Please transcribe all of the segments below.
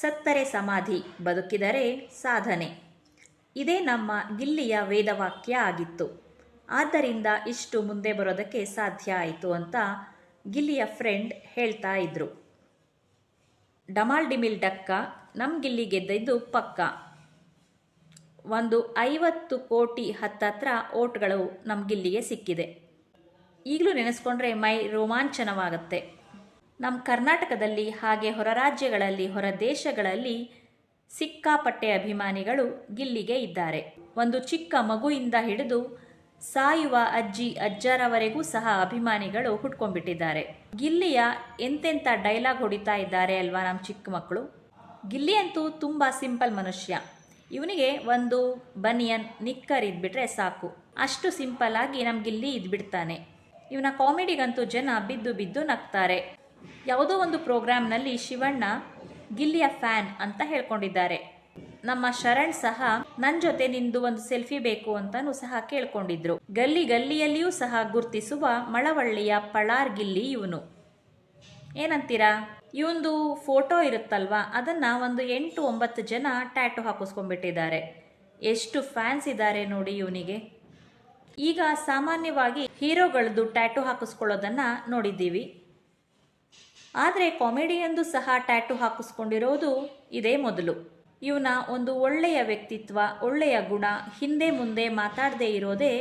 ಸತ್ತರೆ ಸಮಾಧಿ ಬದುಕಿದರೆ ಸಾಧನೆ. ಇದೇ ನಮ್ಮ ಗಿಲ್ಲಿಯ ವೇದವಾಕ್ಯ ಆಗಿತ್ತು. ಆದ್ದರಿಂದ ಇಷ್ಟು ಮುಂದೆ ಬರೋದಕ್ಕೆ ಸಾಧ್ಯ ಆಯಿತು ಅಂತ ಗಿಲ್ಲಿಯ ಫ್ರೆಂಡ್ ಹೇಳ್ತಾ ಇದ್ರು. ಡಮಾಲ್ ಡಿಮಿಲ್ ಡಕ್ಕ ನಮ್ಮ ಗಿಲ್ಲಿ ಗೆದ್ದಿದ್ದು ಪಕ್ಕ. ಒಂದು ಐವತ್ತು ಕೋಟಿ ಹತ್ತತ್ರ ಓಟ್ಗಳು ನಮ್ಮ ಗಿಲ್ಲಿಗೆ ಸಿಕ್ಕಿದೆ. ಈಗಲೂ ನೆನೆಸ್ಕೊಂಡ್ರೆ ಮೈ ರೋಮಾಂಚನವಾಗುತ್ತೆ. ನಮ್ಮ ಕರ್ನಾಟಕದಲ್ಲಿ ಹಾಗೆ ಹೊರ ರಾಜ್ಯಗಳಲ್ಲಿ, ಹೊರ ದೇಶಗಳಲ್ಲಿ ಸಿಕ್ಕಾಪಟ್ಟೆ ಅಭಿಮಾನಿಗಳು ಗಿಲ್ಲಿಗೆ ಇದ್ದಾರೆ. ಒಂದು ಚಿಕ್ಕ ಮಗುವಿಂದ ಹಿಡಿದು ಸಾಯುವ ಅಜ್ಜಿ, ಅಜ್ಜರವರೆಗೂ ಸಹ ಅಭಿಮಾನಿಗಳು ಹುಟ್ಕೊಂಡ್ಬಿಟ್ಟಿದ್ದಾರೆ. ಗಿಲ್ಲಿಯ ಎಂತೆಂಥ ಡೈಲಾಗ್ ಹೊಡಿತಾ ಇದ್ದಾರೆ ಅಲ್ವಾ ನಮ್ಮ ಚಿಕ್ಕ ಮಕ್ಕಳು? ಗಿಲ್ಲಿ ಅಂತೂ ತುಂಬ ಸಿಂಪಲ್ ಮನುಷ್ಯ. ಇವನಿಗೆ ಒಂದು ಬನಿಯನ್, ನಿಕ್ಕರ್ ಇದ್ಬಿಟ್ರೆ ಸಾಕು. ಅಷ್ಟು ಸಿಂಪಲ್ ಆಗಿ ನಮ್ಮ ಗಿಲ್ಲಿ ಇದ್ಬಿಡ್ತಾನೆ. ಇವನ ಕಾಮಿಡಿಗಂತೂ ಜನ ಬಿದ್ದು ಬಿದ್ದು ನಗ್ತಾರೆ. ಯಾವುದೋ ಒಂದು ಪ್ರೋಗ್ರಾಂನಲ್ಲಿ ಶಿವಣ್ಣ ಗಿಲ್ಲಿಯ ಫ್ಯಾನ್ ಅಂತ ಹೇಳ್ಕೊಂಡಿದ್ದಾರೆ. ನಮ್ಮ ಶರಣ್ ಸಹ ನನ್ನ ಜೊತೆ ನಿಂದು ಒಂದು ಸೆಲ್ಫಿ ಬೇಕು ಅಂತಾನೂ ಸಹ ಕೇಳ್ಕೊಂಡಿದ್ರು. ಗಲ್ಲಿ ಗಲ್ಲಿಯಲ್ಲಿಯೂ ಸಹ ಗುರ್ತಿಸುವ ಮಳವಳ್ಳಿಯ ಪಳಾರ್ ಗಿಲ್ಲಿ ಇವನು. ಏನಂತೀರಾ? ಇವಂದು ಫೋಟೋ ಇರುತ್ತಲ್ವಾ? ಅದನ್ನ ಒಂದು ಎಂಟು ಒಂಬತ್ತು ಜನ ಟ್ಯಾಟು ಹಾಕಿಸ್ಕೊಂಡ್ಬಿಟ್ಟಿದ್ದಾರೆ. ಎಷ್ಟು ಫ್ಯಾನ್ಸ್ ಇದ್ದಾರೆ ನೋಡಿ ಇವನಿಗೆ. ಈಗ ಸಾಮಾನ್ಯವಾಗಿ ಹೀರೋಗಳದ್ದು ಟ್ಯಾಟು ಹಾಕಿಸ್ಕೊಳ್ಳೋದನ್ನ ನೋಡಿದ್ದೀವಿ. ಆದರೆ ಕಾಮಿಡಿಯಂದು ಸಹ ಟ್ಯಾಟು ಹಾಕಿಸ್ಕೊಂಡಿರೋದು ಇದೇ ಮೊದಲು. ಇವನ ಒಂದು ಒಳ್ಳೆಯ ವ್ಯಕ್ತಿತ್ವ, ಒಳ್ಳೆಯ ಗುಣ, ಹಿಂದೆ ಮುಂದೆ ಮಾತಾಡದೇ ಇರೋದೇ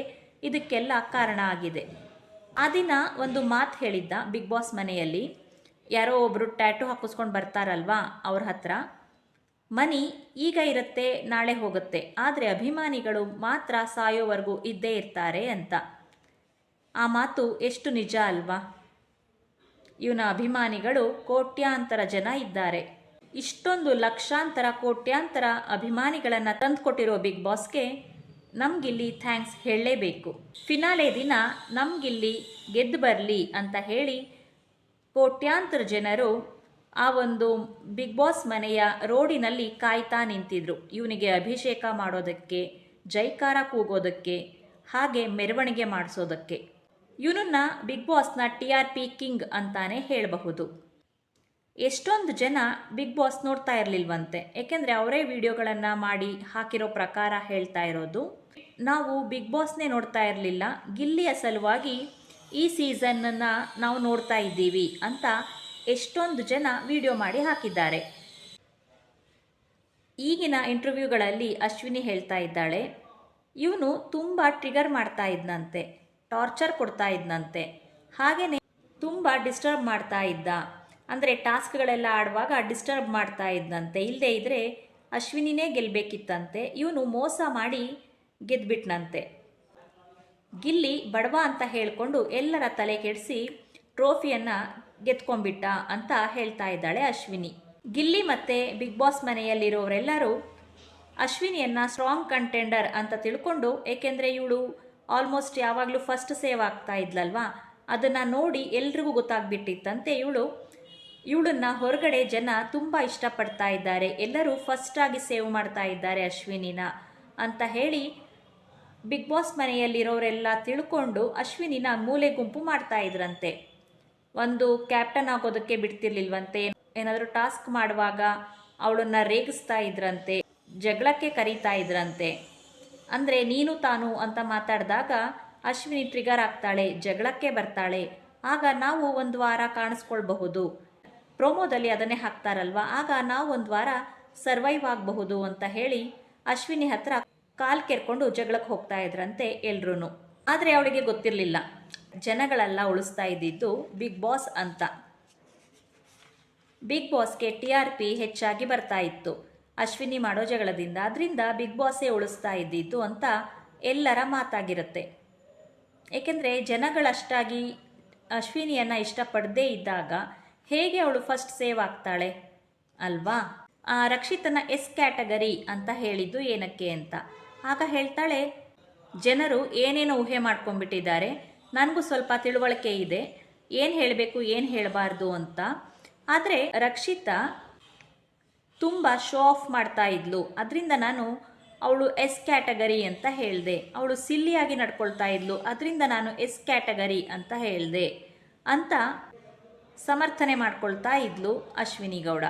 ಇದಕ್ಕೆಲ್ಲ ಕಾರಣ ಆಗಿದೆ. ಆ ದಿನ ಒಂದು ಮಾತು ಹೇಳಿದ್ದ ಬಿಗ್ ಬಾಸ್ ಮನೆಯಲ್ಲಿ, ಯಾರೋ ಒಬ್ಬರು ಟ್ಯಾಟು ಹಾಕಿಸ್ಕೊಂಡು ಬರ್ತಾರಲ್ವಾ ಅವ್ರ ಹತ್ರ? ಮನಿ ಈಗ ಇರುತ್ತೆ, ನಾಳೆ ಹೋಗುತ್ತೆ, ಆದರೆ ಅಭಿಮಾನಿಗಳು ಮಾತ್ರ ಸಾಯೋವರೆಗೂ ಇದ್ದೇ ಇರ್ತಾರೆ ಅಂತ. ಆ ಮಾತು ಎಷ್ಟು ನಿಜ ಅಲ್ವಾ? ಇವನ ಅಭಿಮಾನಿಗಳು ಕೋಟ್ಯಾಂತರ ಜನ ಇದ್ದಾರೆ. ಇಷ್ಟೊಂದು ಲಕ್ಷಾಂತರ, ಕೋಟ್ಯಾಂತರ ಅಭಿಮಾನಿಗಳನ್ನು ತಂದುಕೊಟ್ಟಿರೋ ಬಿಗ್ ಬಾಸ್ಗೆ ನಮ್ಗಿಲ್ಲಿ ಥ್ಯಾಂಕ್ಸ್ ಹೇಳಲೇಬೇಕು. ಫಿನಾಲೆ ದಿನ ನಮ್ಗಿಲ್ಲಿ ಗೆದ್ದು ಬರಲಿ ಅಂತ ಹೇಳಿ ಕೋಟ್ಯಾಂತರ ಜನರು ಆ ಒಂದು ಬಿಗ್ ಬಾಸ್ ಮನೆಯ ರೋಡಿನಲ್ಲಿ ಕಾಯ್ತಾ ನಿಂತಿದ್ರು. ಇವನಿಗೆ ಅಭಿಷೇಕ ಮಾಡೋದಕ್ಕೆ, ಜೈಕಾರ ಕೂಗೋದಕ್ಕೆ, ಹಾಗೆ ಮೆರವಣಿಗೆ ಮಾಡಿಸೋದಕ್ಕೆ. ಇವನನ್ನ ಬಿಗ್ ಬಾಸ್ನ ಟಿ ಆರ್ ಪಿ ಕಿಂಗ್ ಅಂತಾನೆ ಹೇಳಬಹುದು. ಎಷ್ಟೊಂದು ಜನ ಬಿಗ್ ಬಾಸ್ ನೋಡ್ತಾ ಇರಲಿಲ್ವಂತೆ. ಏಕೆಂದರೆ ಅವರೇ ವಿಡಿಯೋಗಳನ್ನು ಮಾಡಿ ಹಾಕಿರೋ ಪ್ರಕಾರ ಹೇಳ್ತಾ ಇರೋದು. ನಾವು ಬಿಗ್ ಬಾಸ್ನೇ ನೋಡ್ತಾ ಇರಲಿಲ್ಲ. ಗಿಲ್ಲಿಯ ಸಲುವಾಗಿ ಈ ಸೀಸನ್ನನ್ನು ನಾವು ನೋಡ್ತಾ ಇದ್ದೀವಿ ಅಂತ ಎಷ್ಟೊಂದು ಜನ ವಿಡಿಯೋ ಮಾಡಿ ಹಾಕಿದ್ದಾರೆ. ಈಗಿನ ಇಂಟರ್ವ್ಯೂಗಳಲ್ಲಿ ಅಶ್ವಿನಿ ಹೇಳ್ತಾ ಇದ್ದಾಳೆ. ಇವನು ತುಂಬ ಟ್ರಿಗರ್ ಮಾಡ್ತಾ ಇದ್ನಂತೆ. ಟಾರ್ಚರ್ ಕೊಡ್ತಾ ಇದ್ನಂತೆ. ಹಾಗೆಯೇ ತುಂಬ ಡಿಸ್ಟರ್ಬ್ ಮಾಡ್ತಾ ಇದ್ದ. ಅಂದರೆ ಟಾಸ್ಕ್ಗಳೆಲ್ಲ ಆಡುವಾಗ ಡಿಸ್ಟರ್ಬ್ ಮಾಡ್ತಾ ಇದ್ದಂತೆ ಇಲ್ಲದೆ ಇದ್ದರೆ ಅಶ್ವಿನಿನೇ ಗೆಲ್ಲಬೇಕಿತ್ತಂತೆ ಇವನು ಮೋಸ ಮಾಡಿ ಗೆದ್ಬಿಟ್ನಂತೆ. ಗಿಲ್ಲಿ ಬಡವ ಅಂತ ಹೇಳಿಕೊಂಡು ಎಲ್ಲರ ತಲೆ ಕೆಡಿಸಿ ಟ್ರೋಫಿಯನ್ನು ಗೆದ್ಕೊಂಡ್ಬಿಟ್ಟ ಅಂತ ಹೇಳ್ತಾ ಇದ್ದಾಳೆ ಅಶ್ವಿನಿ. ಗಿಲ್ಲಿ ಮತ್ತು ಬಿಗ್ ಬಾಸ್ ಮನೆಯಲ್ಲಿರೋರೆಲ್ಲರೂ ಅಶ್ವಿನಿಯನ್ನು ಸ್ಟ್ರಾಂಗ್ ಕಂಟೆಂಡರ್ ಅಂತ ತಿಳ್ಕೊಂಡು, ಏಕೆಂದರೆ ಇವಳು ಆಲ್ಮೋಸ್ಟ್ ಯಾವಾಗಲೂ ಫಸ್ಟ್ ಸೇವ್ ಆಗ್ತಾ ಇದ್ಲಲ್ವಾ? ಅದನ್ನು ನೋಡಿ ಎಲ್ರಿಗೂ ಗೊತ್ತಾಗ್ಬಿಟ್ಟಿತ್ತಂತೆ ಇವಳು. ಇವಳನ್ನು ಹೊರಗಡೆ ಜನ ತುಂಬ ಇಷ್ಟಪಡ್ತಾ ಇದ್ದಾರೆ. ಎಲ್ಲರೂ ಫಸ್ಟಾಗಿ ಸೇವ್ ಮಾಡ್ತಾ ಇದ್ದಾರೆ ಅಶ್ವಿನಿನ ಅಂತ ಹೇಳಿ ಬಿಗ್ ಬಾಸ್ ಮನೆಯಲ್ಲಿರೋರೆಲ್ಲ ತಿಳ್ಕೊಂಡು ಅಶ್ವಿನಿನ ಮೂಲೆ ಗುಂಪು ಮಾಡ್ತಾ ಇದ್ರಂತೆ. ಒಂದು ಕ್ಯಾಪ್ಟನ್ ಆಗೋದಕ್ಕೆ ಬಿಡ್ತಿರ್ಲಿಲ್ವಂತೆ. ಏನಾದರೂ ಟಾಸ್ಕ್ ಮಾಡುವಾಗ ಅವಳನ್ನು ರೇಗಿಸ್ತಾ ಇದ್ರಂತೆ. ಜಗಳಕ್ಕೆ ಕರೀತಾ ಇದ್ರಂತೆ. ಅಂದರೆ ನೀನು ತಾನು ಅಂತ ಮಾತಾಡಿದಾಗ ಅಶ್ವಿನಿ ಟ್ರಿಗರ್ ಆಗ್ತಾಳೆ, ಜಗಳಕ್ಕೆ ಬರ್ತಾಳೆ. ಆಗ ನಾವು ಒಂದು ವಾರ ಕಾಣಿಸ್ಕೊಳ್ಬಹುದು. ಪ್ರೋಮೋದಲ್ಲಿ ಅದನ್ನೇ ಹಾಕ್ತಾರಲ್ವಾ? ಆಗ ನಾವು ಒಂದು ವಾರ ಸರ್ವೈವ್ ಆಗಬಹುದು ಅಂತ ಹೇಳಿ ಅಶ್ವಿನಿ ಹತ್ರ ಕಾಲ್ ಕೆರ್ಕೊಂಡು ಜಗಳಕ್ಕೆ ಹೋಗ್ತಾ ಇದ್ರಂತೆ ಎಲ್ರೂ ಆದರೆ ಅವಳಿಗೆ ಗೊತ್ತಿರಲಿಲ್ಲ. ಜನಗಳೆಲ್ಲ ಉಳಿಸ್ತಾ ಇದ್ದಿದ್ದು ಬಿಗ್ ಬಾಸ್ ಅಂತ. ಬಿಗ್ ಬಾಸ್ಗೆ ಟಿ ಆರ್ ಪಿ ಹೆಚ್ಚಾಗಿ ಬರ್ತಾ ಇತ್ತು. ಅಶ್ವಿನಿ ಮಾಡೋ ಜಗಳದಿಂದ ಅದರಿಂದ ಬಿಗ್ ಬಾಸೇ ಉಳಿಸ್ತಾ ಇದ್ದಿದ್ದು ಅಂತ ಎಲ್ಲರ ಮಾತಾಗಿರುತ್ತೆ. ಏಕೆಂದರೆ ಜನಗಳಷ್ಟಾಗಿ ಅಶ್ವಿನಿಯನ್ನು ಇಷ್ಟಪಡದೇ ಇದ್ದಾಗ ಹೇಗೆ ಅವಳು ಫಸ್ಟ್ ಸೇವ್ ಆಗ್ತಾಳೆ ಅಲ್ವಾ? ಆ ರಕ್ಷಿತನ ಎಸ್ ಕ್ಯಾಟಗರಿ ಅಂತ ಹೇಳಿದ್ದು ಏನಕ್ಕೆ ಅಂತ. ಆಗ ಹೇಳ್ತಾಳೆ, ಜನರು ಏನೇನು ಊಹೆ ಮಾಡ್ಕೊಂಡ್ಬಿಟ್ಟಿದ್ದಾರೆ, ನನಗೂ ಸ್ವಲ್ಪ ತಿಳುವಳಿಕೆ ಇದೆ, ಏನು ಹೇಳಬೇಕು, ಏನು ಹೇಳಬಾರ್ದು ಅಂತ. ಆದರೆ ರಕ್ಷಿತಾ ತುಂಬ ಶೋ ಆಫ್ ಮಾಡ್ತಾ ಇದ್ಲು. ಅದರಿಂದ ನಾನು ಅವಳು ಎಸ್ ಕ್ಯಾಟಗರಿ ಅಂತ ಹೇಳಿದೆ. ಅವಳು ಸಿಲ್ಲಿಯಾಗಿ ನಡ್ಕೊಳ್ತಾ ಇದ್ಲು. ಅದರಿಂದ ನಾನು ಎಸ್ ಕ್ಯಾಟಗರಿ ಅಂತ ಹೇಳಿದೆ ಅಂತ ಸಮರ್ಥನೆ ಮಾಡ್ಕೊಳ್ತಾ ಇದ್ಲು ಅಶ್ವಿನಿ ಗೌಡ.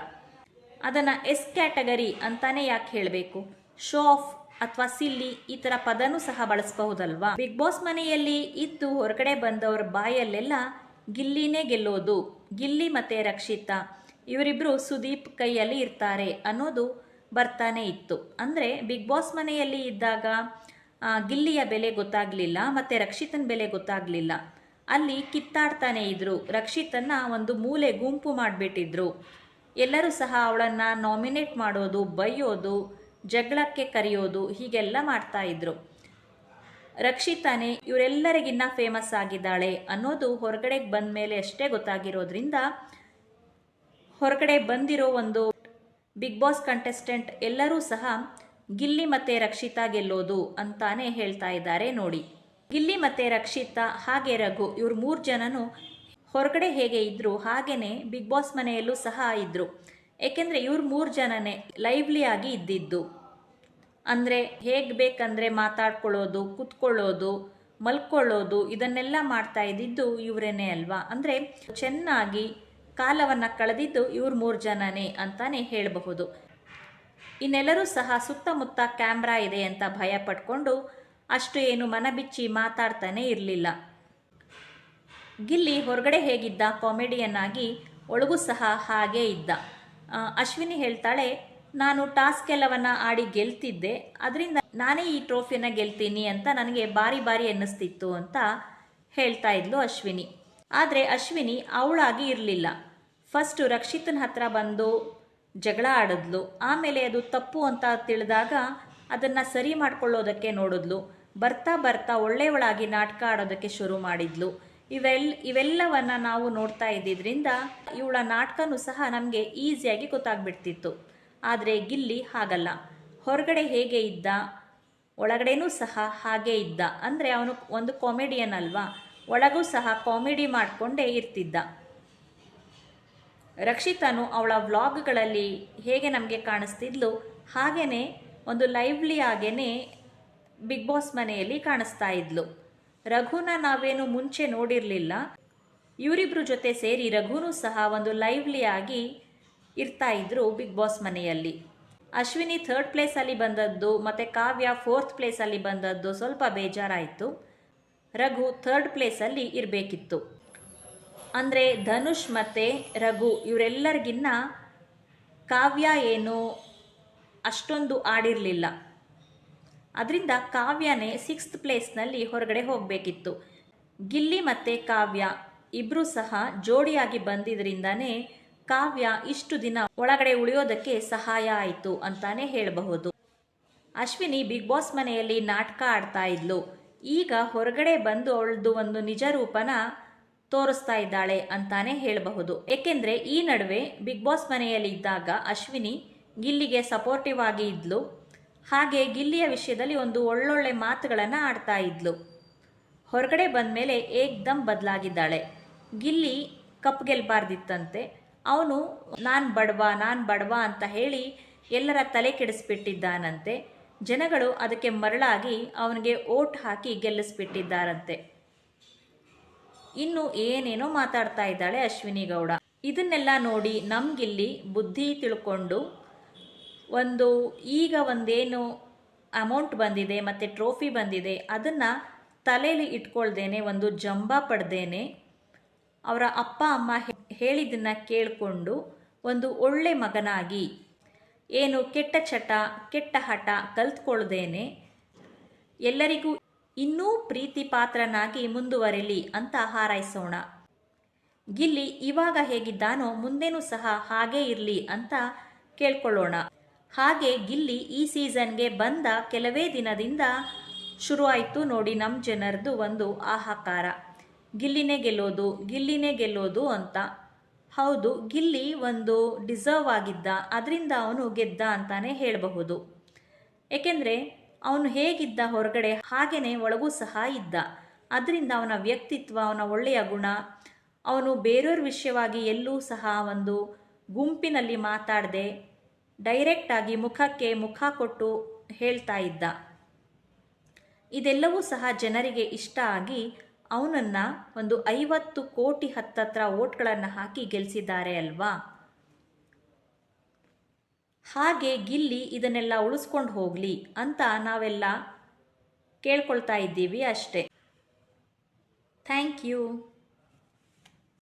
ಅದನ್ನು ಎಸ್ ಕ್ಯಾಟಗರಿ ಅಂತಾನೆ ಯಾಕೆ ಹೇಳಬೇಕು? ಶೋ ಆಫ್ ಅಥವಾ ಸಿಲ್ಲಿ ಈ ಥರ ಪದನೂ ಸಹ ಬಳಸಬಹುದಲ್ವಾ? ಬಿಗ್ ಬಾಸ್ ಮನೆಯಲ್ಲಿ ಇದ್ದು ಹೊರಗಡೆ ಬಂದವರ ಬಾಯಲ್ಲೆಲ್ಲ ಗಿಲ್ಲಿನೇ ಗೆಲ್ಲೋದು. ಗಿಲ್ಲಿ ಮತ್ತೆ ರಕ್ಷಿತಾ. ಇವರಿಬ್ರು ಸುದೀಪ್ ಕೈಯಲ್ಲಿ ಇರ್ತಾರೆ ಅನ್ನೋದು ಬರ್ತಾನೆ ಇತ್ತು. ಅಂದರೆ ಬಿಗ್ ಬಾಸ್ ಮನೆಯಲ್ಲಿ ಇದ್ದಾಗ ಗಿಲ್ಲಿಯ ಬೆಲೆ ಗೊತ್ತಾಗಲಿಲ್ಲ ಮತ್ತು ರಕ್ಷಿತನ ಬೆಲೆ ಗೊತ್ತಾಗಲಿಲ್ಲ. ಅಲ್ಲಿ ಕಿತ್ತಾಡ್ತಾನೆ ಇದ್ದರು ರಕ್ಷಿತನ್ನ ಒಂದು ಮೂಲೆ ಗುಂಪು ಮಾಡಿಬಿಟ್ಟಿದ್ರು. ಎಲ್ಲರೂ ಸಹ ಅವಳನ್ನು ನಾಮಿನೇಟ್ ಮಾಡೋದು, ಬೈಯೋದು, ಜಗಳಕ್ಕೆ ಕರೆಯೋದು ಹೀಗೆಲ್ಲ ಮಾಡ್ತಾ ಇದ್ರು. ರಕ್ಷಿತಾನೆ, ಇವರೆಲ್ಲರಿಗಿನ್ನ ಫೇಮಸ್ ಆಗಿದ್ದಾಳೆ ಅನ್ನೋದು ಹೊರಗಡೆಗೆ ಬಂದ ಮೇಲೆ ಅಷ್ಟೇ ಗೊತ್ತಾಗಿರೋದ್ರಿಂದ ಹೊರಗಡೆ ಬಂದಿರೋ ಒಂದು ಬಿಗ್ ಬಾಸ್ ಕಂಟೆಸ್ಟೆಂಟ್ ಎಲ್ಲರೂ ಸಹ ಗಿಲ್ಲಿ ಮತ್ತೆ ರಕ್ಷಿತಾ ಗೆಲ್ಲೋದು ಅಂತಾನೆ ಹೇಳ್ತಾ ಇದ್ದಾರೆ ನೋಡಿ. ಗಿಲ್ಲಿ ಮತ್ತೆ ರಕ್ಷಿತಾ ಹಾಗೆ ರಘು ಇವ್ರ ಮೂರು ಜನನು ಹೊರಗಡೆ ಹೇಗೆ ಇದ್ರು ಹಾಗೇನೆ ಬಿಗ್ ಬಾಸ್ ಮನೆಯಲ್ಲೂ ಸಹ ಇದ್ರು. ಏಕೆಂದರೆ ಇವ್ರ ಮೂರು ಜನನೇ ಲೈವ್ಲಿ ಆಗಿ ಇದ್ದಿದ್ದು. ಅಂದರೆ ಹೇಗ್ ಬೇಕಂದರೆ ಮಾತಾಡ್ಕೊಳ್ಳೋದು, ಕುತ್ಕೊಳ್ಳೋದು, ಮಲ್ಕೊಳ್ಳೋದು ಇದನ್ನೆಲ್ಲ ಮಾಡ್ತಾ ಇದ್ದಿದ್ದು ಇವರೇನೆ ಅಲ್ವಾ? ಅಂದರೆ ಚೆನ್ನಾಗಿ ಕಾಲವನ್ನು ಕಳೆದಿದ್ದು ಇವ್ರ ಮೂರು ಜನನೇ ಅಂತಾನೆ ಹೇಳಬಹುದು. ಇನ್ನೆಲ್ಲರೂ ಸಹ ಸುತ್ತಮುತ್ತ ಕ್ಯಾಮ್ರಾ ಇದೆ ಅಂತ ಭಯ ಪಟ್ಕೊಂಡು ಅಷ್ಟು ಏನು ಮನಬಿಚ್ಚಿ ಮಾತಾಡ್ತಾನೆ ಇರಲಿಲ್ಲ. ಗಿಲ್ಲಿ ಹೊರಗಡೆ ಹೇಗಿದ್ದ ಕಾಮಿಡಿಯನ್ ಆಗಿ ಒಳಗೂ ಸಹ ಹಾಗೇ ಇದ್ದ. ಅಶ್ವಿನಿ ಹೇಳ್ತಾಳೆ, ನಾನು ಟಾಸ್ಕ್ ಎಲ್ಲವನ್ನ ಆಡಿ ಗೆಲ್ತಿದ್ದೆ, ಅದರಿಂದ ನಾನೇ ಈ ಟ್ರೋಫಿನ ಗೆಲ್ತೀನಿ ಅಂತ ನನಗೆ ಬಾರಿ ಬಾರಿ ಅನ್ನಿಸ್ತಿತ್ತು ಅಂತ ಹೇಳ್ತಾ ಇದ್ಲು ಅಶ್ವಿನಿ. ಆದರೆ ಅಶ್ವಿನಿ ಅವಳಾಗಿ ಇರಲಿಲ್ಲ. ಫಸ್ಟು ರಕ್ಷಿತನ ಹತ್ರ ಬಂದು ಜಗಳ ಆಡಿದ್ಲು. ಆಮೇಲೆ ಅದು ತಪ್ಪು ಅಂತ ತಿಳಿದಾಗ ಅದನ್ನು ಸರಿ ಮಾಡ್ಕೊಳ್ಳೋದಕ್ಕೆ ನೋಡಿದ್ಲು. ಬರ್ತಾ ಬರ್ತಾ ಒಳ್ಳೆಯವಳಾಗಿ ನಾಟಕ ಆಡೋದಕ್ಕೆ ಶುರು ಮಾಡಿದ್ಲು. ಇವೆಲ್, ಇವೆಲ್ಲವನ್ನು ನಾವು ನೋಡ್ತಾ ಇದ್ದಿದ್ರಿಂದ ಇವಳ ನಾಟಕನೂ ಸಹ ನಮಗೆ ಈಸಿಯಾಗಿ ಗೊತ್ತಾಗ್ಬಿಡ್ತಿತ್ತು. ಆದರೆ ಗಿಲ್ಲಿ ಹಾಗಲ್ಲ. ಹೊರಗಡೆ ಹೇಗೆ ಇದ್ದ, ಒಳಗಡೆನೂ ಸಹ ಹಾಗೇ ಇದ್ದ. ಅಂದರೆ ಅವನು ಒಂದು ಕಾಮಿಡಿಯನ್ ಅಲ್ವಾ? ಒಳಗೂ ಸಹ ಕಾಮಿಡಿ ಮಾಡಿಕೊಂಡೇ ಇರ್ತಿದ್ದ. ರಕ್ಷಿತನು ಅವಳ ವ್ಲಾಗ್ಗಳಲ್ಲಿ ಹೇಗೆ ನಮಗೆ ಕಾಣಿಸ್ತಿದ್ಲು? ಹಾಗೇ ಒಂದು ಲೈವ್ಲಿ ಆಗೇ ಬಿಗ್ ಬಾಸ್ ಮನೆಯಲ್ಲಿ ಕಾಣಿಸ್ತಾ ಇದ್ಲು. ರಘುನ ನಾವೇನು ಮುಂಚೆ ನೋಡಿರಲಿಲ್ಲ. ಇವರಿಬ್ರು ಜೊತೆ ಸೇರಿ ರಘುನೂ ಸಹ ಒಂದು ಲೈವ್ಲಿ ಆಗಿ ಇರ್ತಾ ಇದ್ರು ಬಿಗ್ ಬಾಸ್ ಮನೆಯಲ್ಲಿ. ಅಶ್ವಿನಿ ಥರ್ಡ್ ಪ್ಲೇಸಲ್ಲಿ ಬಂದದ್ದು ಮತ್ತು ಕಾವ್ಯ ಫೋರ್ತ್ ಪ್ಲೇಸಲ್ಲಿ ಬಂದದ್ದು ಸ್ವಲ್ಪ ಬೇಜಾರಾಯಿತು. ರಘು ಥರ್ಡ್ ಪ್ಲೇಸಲ್ಲಿ ಇರಬೇಕಿತ್ತು. ಅಂದರೆ ಧನುಷ್ ಮತ್ತು ರಘು ಇವರೆಲ್ಲರಿಗಿನ್ನ ಕಾವ್ಯ ಏನು ಅಷ್ಟೊಂದು ಆಡಿರಲಿಲ್ಲ. ಅದರಿಂದ ಕಾವ್ಯನೇ ಸಿಕ್ಸ್ತ್ ಪ್ಲೇಸ್ನಲ್ಲಿ ಹೊರಗಡೆ ಹೋಗಬೇಕಿತ್ತು. ಗಿಲ್ಲಿ ಮತ್ತು ಕಾವ್ಯ ಇಬ್ಬರೂ ಸಹ ಜೋಡಿಯಾಗಿ ಬಂದಿದ್ದರಿಂದನೇ ಕಾವ್ಯ ಇಷ್ಟು ದಿನ ಒಳಗಡೆ ಉಳಿಯೋದಕ್ಕೆ ಸಹಾಯ ಆಯಿತು ಅಂತಾನೆ ಹೇಳಬಹುದು. ಅಶ್ವಿನಿ ಬಿಗ್ ಬಾಸ್ ಮನೆಯಲ್ಲಿ ನಾಟಕ ಆಡ್ತಾ ಇದ್ಲು. ಈಗ ಹೊರಗಡೆ ಬಂದು ಅವಳದು ಒಂದು ನಿಜ ರೂಪನ ತೋರಿಸ್ತಾ ಇದ್ದಾಳೆ ಅಂತಾನೆ ಹೇಳಬಹುದು. ಏಕೆಂದರೆ ಈ ನಡುವೆ ಬಿಗ್ ಬಾಸ್ ಮನೆಯಲ್ಲಿ ಇದ್ದಾಗ ಅಶ್ವಿನಿ ಗಿಲ್ಲಿಗೆ ಸಪೋರ್ಟಿವ್ ಆಗಿ ಇದ್ಲು. ಹಾಗೆ ಗಿಲ್ಲಿಯ ವಿಷಯದಲ್ಲಿ ಒಂದು ಒಳ್ಳೊಳ್ಳೆ ಮಾತುಗಳನ್ನು ಆಡ್ತಾ ಇದ್ಲು. ಹೊರಗಡೆ ಬಂದ ಮೇಲೆ ಏಕ್ದಮ್ ಬದಲಾಗಿದ್ದಾಳೆ. ಗಿಲ್ಲಿ ಕಪ್ ಗೆಲ್ಬಾರ್ದಿತ್ತಂತೆ. ಅವನು, ನಾನು ಬಡವ ನಾನು ಬಡವ ಅಂತ ಹೇಳಿ ಎಲ್ಲರ ತಲೆ ಕೆಡಿಸ್ಬಿಟ್ಟಿದ್ದಾನಂತೆ. ಜನಗಳು ಅದಕ್ಕೆ ಮರಳಾಗಿ ಅವನಿಗೆ ಓಟ್ ಹಾಕಿ ಗೆಲ್ಲಿಸ್ಬಿಟ್ಟಿದ್ದಾರಂತೆ. ಇನ್ನು ಏನೇನೋ ಮಾತಾಡ್ತಾ ಇದ್ದಾಳೆ ಅಶ್ವಿನಿ ಗೌಡ. ಇದನ್ನೆಲ್ಲ ನೋಡಿ ನಮಗಿಲ್ಲಿ ಬುದ್ಧಿ ತಿಳ್ಕೊಂಡು ಒಂದು ಈಗ ಒಂದೇನು ಅಮೌಂಟ್ ಬಂದಿದೆ ಮತ್ತು ಟ್ರೋಫಿ ಬಂದಿದೆ ಅದನ್ನು ತಲೆಯಲ್ಲಿ ಇಟ್ಕೊಳ್ದೇನೆ, ಒಂದು ಜಂಬ ಪಡ್ದೇನೆ ಅವರ ಅಪ್ಪ, ಅಮ್ಮ ಹೇಳಿದ್ದನ್ನು ಕೇಳಿಕೊಂಡು ಒಂದು ಒಳ್ಳೆ ಮಗನಾಗಿ ಏನು ಕೆಟ್ಟ ಚಟ, ಕೆಟ್ಟ ಹಠ ಕಲ್ತ್ಕೊಳ್ದೇನೆ? ಎಲ್ಲರಿಗೂ ಇನ್ನೂ ಪ್ರೀತಿ ಪಾತ್ರನಾಗಿ ಮುಂದುವರೆಲಿ ಅಂತ ಹಾರೈಸೋಣ. ಗಿಲ್ಲಿ ಇವಾಗ ಹೇಗಿದ್ದಾನೋ ಮುಂದೇನೂ ಸಹ ಹಾಗೇ ಇರಲಿ ಅಂತ ಕೇಳ್ಕೊಳ್ಳೋಣ. ಹಾಗೆ ಗಿಲ್ಲಿ ಈ ಸೀಸನ್ಗೆ ಬಂದ ಕೆಲವೇ ದಿನದಿಂದ ಶುರುವಾಯಿತು ನೋಡಿ ನಮ್ಮ ಜನರದು ಒಂದು ಆಹಾಕಾರ. ಗಿಲ್ಲಿನೇ ಗೆಲ್ಲೋದು ಗಿಲ್ಲಿನೇ ಗೆಲ್ಲೋದು ಅಂತ. ಹೌದು, ಗಿಲ್ಲಿ ಒಂದು ಡಿಸರ್ವ್ ಆಗಿದ್ದ, ಅದರಿಂದ ಅವನು ಗೆದ್ದ ಅಂತಾನೆ ಹೇಳಬಹುದು. ಏಕೆಂದರೆ, ಅವನು ಹೇಗಿದ್ದ ಹೊರಗಡೆ ಹಾಗೆಯೇ ಒಳಗೂ ಸಹ ಇದ್ದ. ಅದರಿಂದ ಅವನ ವ್ಯಕ್ತಿತ್ವ, ಅವನ ಒಳ್ಳೆಯ ಗುಣ, ಅವನು ಬೇರೆಯವ್ರ ವಿಷಯವಾಗಿ ಎಲ್ಲೂ ಸಹ ಒಂದು ಗುಂಪಿನಲ್ಲಿ ಮಾತಾಡದೆ ಡೈರೆಕ್ಟಾಗಿ ಮುಖಕ್ಕೆ ಮುಖ ಕೊಟ್ಟು ಹೇಳ್ತಾ ಇದ್ದ. ಇದೆಲ್ಲವೂ ಸಹ ಜನರಿಗೆ ಇಷ್ಟ ಆಗಿ ಅವನನ್ನು ಒಂದು ಐವತ್ತು ಕೋಟಿ ಹತ್ತತ್ರ ಓಟ್ಗಳನ್ನು ಹಾಕಿ ಗೆಲ್ಲಿಸಿದ್ದಾರೆ ಅಲ್ವಾ? ಹಾಗೆ ಗಿಲ್ಲಿ ಇದನ್ನೆಲ್ಲ ಉಳಿಸ್ಕೊಂಡು ಹೋಗಲಿ ಅಂತ ನಾವೆಲ್ಲ ಕೇಳ್ಕೊಳ್ತಾ ಇದ್ದೀವಿ ಅಷ್ಟೇ. Thank you.